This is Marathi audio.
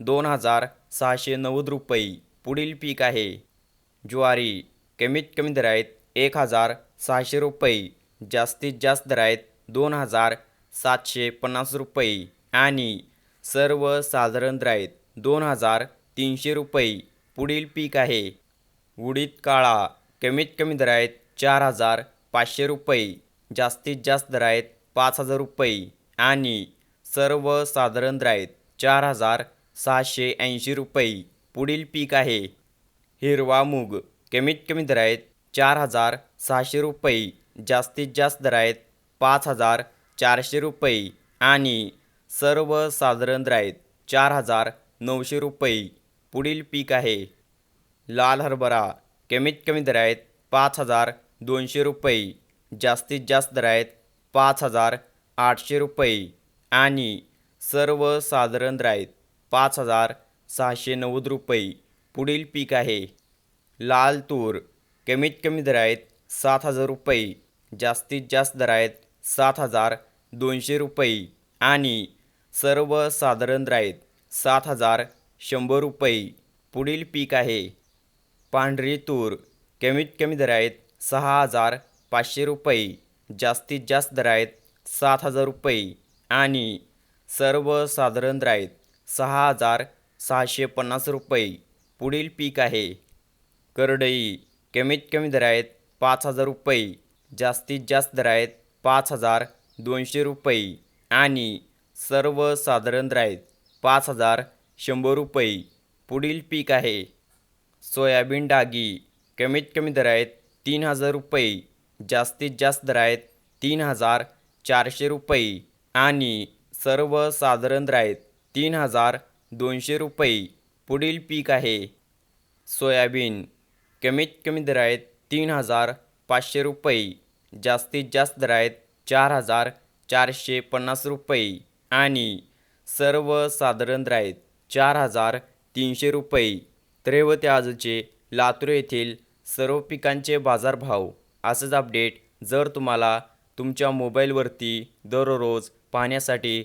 दोन हजार सहाशे नव्वद रुपये. पुढील पीक आहे. ज्वारी कमीत कमी दरात एक हजार सहाशे रुपये. जास्तीत जास्त दर आहेत दोन हजार सातशे पन्नास रुपये. आणि सर्वसाधारण दर दोन हजार तीनशे रुपये. पुढील पीक आहे. उडीद काळा कमीत कमी दरात चार हजार पाचशे रुपये. जास्तीत जास्त दर आहेत पाच हजार रुपये. आणि सर्वसाधारण दर चार हजार सहाशे ऐंशी रुपये. पुढील पीक आहे. हिरवा मूग. कमीत कमी दर आहेत चार हजार सहाशे रुपये. जास्तीत जास्त दर आहेत पाच हजार चारशे रुपये. आणि सर्वसाधारण दर आहेत चार हजार नऊशे रुपये. पुढील पीक आहे. लाल हरभरा. कमीत कमी दर आहेत पाच हजार दोनशे रुपये. जास्तीत जास्त दर आहेत पाच हजार आठशे रुपये. आणि सर्वसाधारण दर आहेत पाच हजार सहाशे नव्वद रुपये. पुढील पीक आहे. लाल तूर. कमीत कमी दर आहेत सात हजार रुपये. जास्तीत जास्त दर आहेत सात हजार दोनशे रुपये. आणि सर्वसाधारण दर आहेत सात हजार शंभर रुपये. पुढील पीक आहे. पांढरी तूर. कमीत कमी दर आहेत सहा हजार पाचशे रुपये. जास्तीत जास्त दर आहेत सात हजार रुपये. आणि सर्वसाधारण दर आहेत सहा हजार सहाशे पन्नास रुपये. पुढील पीक आहे. करडई. कमीत कमी दर आहेत पाच हजार रुपये. जास्तीत जास्त दर आहेत पाच हजार दोनशे रुपये. आणि सर्वसाधारण दर आहेत पाच हजार शंभर रुपये. पुढील पीक आहे. सोयाबीन डागी. कमीत कमी दर आहेत तीन हजार रुपये. जास्तीत जास्त दर आहेत तीन हजार चारशे रुपये. आणि सर्वसाधारण दर आहेत तीन हजार दोनशे रुपये. पुढील पीक आहे. सोयाबीन. कमीत कमी दर आहेत तीन हजार पाचशे रुपये. जास्तीत जास्त दर आहेत चार हजार चारशे पन्नास रुपये. आणि सर्वसाधारण दर आहेत चार हजार तीनशे रुपये. तर आजचे लातूर येथील सर्व पिकांचे बाजारभाव. असंच अपडेट जर तुम्हाला तुमच्या मोबाईलवरती दररोज पाहण्यासाठी